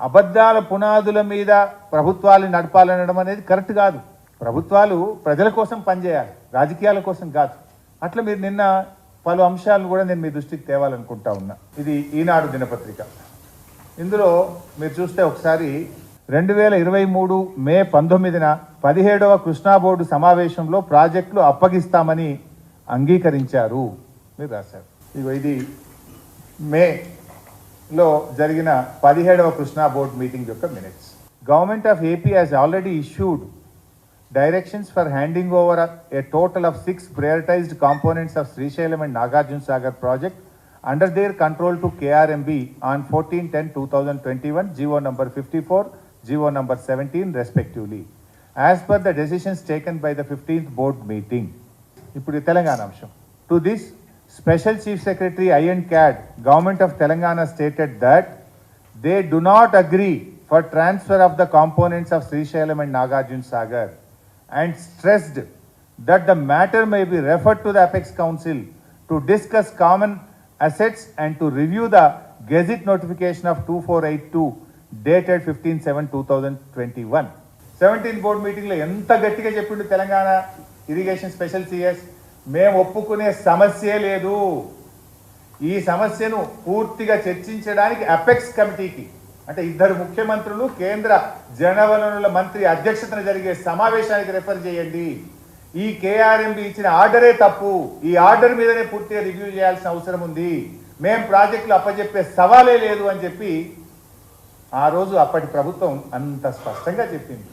అబద్ధాల పునాదుల మీద ప్రభుత్వాలు నడపాలనడం అనేది కరెక్ట్ కాదు. ప్రభుత్వాలు ప్రజల కోసం పనిచేయాలి రాజకీయాల కోసం కాదు. అట్లా మీరు నిన్న పలు అంశాలను కూడా నేను మీ దృష్టికి తేవాలనుకుంటా ఉన్నా. ఇది ఈనాడు దినపత్రిక. ఇందులో మీరు చూస్తే ఒకసారి రెండు వేల ఇరవై మూడు మే పంతొమ్మిదిన పదిహేడవ కృష్ణా బోర్డు సమావేశంలో ప్రాజెక్టులు అప్పగిస్తామని అంగీకరించారు. మీరు రాశారు. ఇగో ఇది మేలో జరిగిన పదిహేడవ కృష్ణా బోర్డు మీటింగ్ యొక్క minutes government of AP has already issued directions for handing over a, a total of six prioritized components of Srisailam and Nagarjun Sagar project under their control to KRMB on 14-10-2021, GO number 54, GO number 17 respectively, as per the decisions taken by the 15th board meeting. ఇప్పుడు తెలంగాణ అంశం to this special chief secretary I and CAD government of Telangana stated that they do not agree for transfer of the components of Srisailam and Nagarjuna Sagar and stressed that the matter may be refer to the apex council to discuss common assets and to review the gazette notification of two four eight two dated fifteen seven two thousand twenty one seventeen board మీటింగ్లో ఎంత గట్టిగా చెప్పిండు Telangana irrigation special CS మేము ఒప్పుకునే సమస్యే లేదు. ఈ సమస్యను పూర్తిగా చర్చించడానికి అపెక్స్ కమిటీకి అంటే ఇద్దరు ముఖ్యమంత్రులు కేంద్ర జనవనరుల మంత్రి అధ్యక్షతన జరిగే సమావేశానికి రెఫర్ చేయండి. ఈ కేఆర్ఎంబి ఇచ్చిన ఆర్డరే తప్పు. ఈ ఆర్డర్ మీదనే పూర్తిగా రివ్యూ చేయాల్సిన అవసరం ఉంది. మేం ప్రాజెక్టులు అప్పచెప్పే సవాలే లేదు అని చెప్పి ఆ రోజు అప్పటి ప్రభుత్వం అంత స్పష్టంగా చెప్పింది.